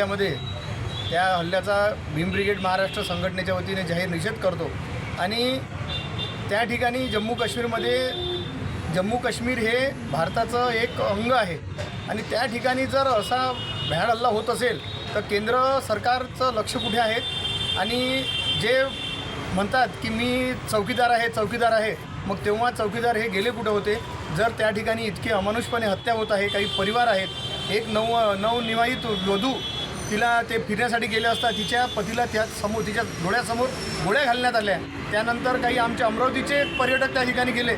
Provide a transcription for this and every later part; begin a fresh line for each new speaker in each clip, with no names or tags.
हल्ल्यामध्ये त्या हल्ल्याचा भीम ब्रिगेड महाराष्ट्र संघटनेच्या वतीने जाहीर निषेध करतो. आणि त्या ठिकाणी जम्मू काश्मीरमध्ये जम्मू काश्मीर हे भारताचं एक अंग आहे. आणि त्या ठिकाणी जर असा भ्याड हल्ला होत असेल तर केंद्र सरकारचं लक्ष कुठे आहे? आणि जे म्हणतात की मी चौकीदार आहे चौकीदार आहे मग तेव्हा चौकीदार हे गेले कुठे होते? जर त्या ठिकाणी इतकी अमानुषपणे हत्या होत आहे काही परिवार आहेत एक नव नवनिवाहित वधू तिला ते फिरण्यासाठी गेले असता तिच्या पतीला त्या समोर तिच्या डोळ्यासमोर गोळ्या घालण्यात आल्या. त्यानंतर काही आमच्या अमरावतीचे पर्यटक त्या ठिकाणी गेले.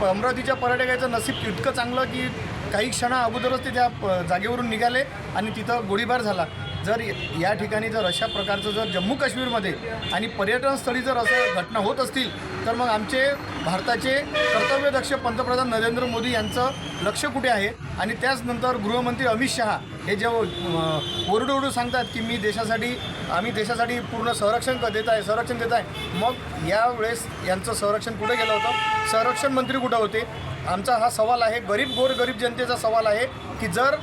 प- अमरावतीच्या पर्यटकाचं नसीब इतकं चांगलं की काही क्षणा अगोदरच ते त्या प- जागेवरून निघाले आणि तिथं गोळीबार झाला. जर या ठिकाणी जर अशा प्रकारचं जर जम्मू काश्मीरमध्ये आणि पर्यटनस्थळी जर असं घटना होत असतील तर मग आमचे भारताचे कर्तव्यदक्ष पंतप्रधान नरेंद्र मोदी यांचं लक्ष कुठे आहे? आणि त्याचनंतर गृहमंत्री अमित शहा हे जेव्हा अं, ओरडू सांगतात की मी देशासाठी आम्ही देशासाठी पूर्ण संरक्षण क- देत आहे संरक्षण देत आहे. मग यावेळेस यांचं संरक्षण कुठे गेलं होतं? संरक्षण मंत्री कुठं होते? आमचा हा सवाल आहे गरीब गोर गरीब जनतेचा सवाल आहे की जर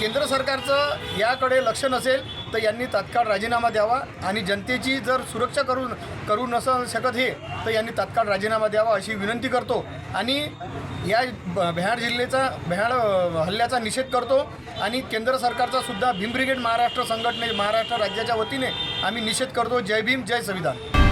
केंद्र सरकारचं याकडे लक्ष नसेल तर यांनी तात्काळ राजीनामा द्यावा आणि जनतेची जर सुरक्षा करून करू नस शकत हे तर यांनी तात्काळ राजीनामा द्यावा अशी विनंती करतो. आणि या ब- बिहार जिल्ह्याचा बिहार हल्ल्याचा निषेध करतो. आणि केंद्र सरकारचा सुद्धा भीम ब्रिगेड महाराष्ट्र संघटने महाराष्ट्र राज्याच्या वतीने आम्ही निषेध करतो. जय भीम जय संविधान.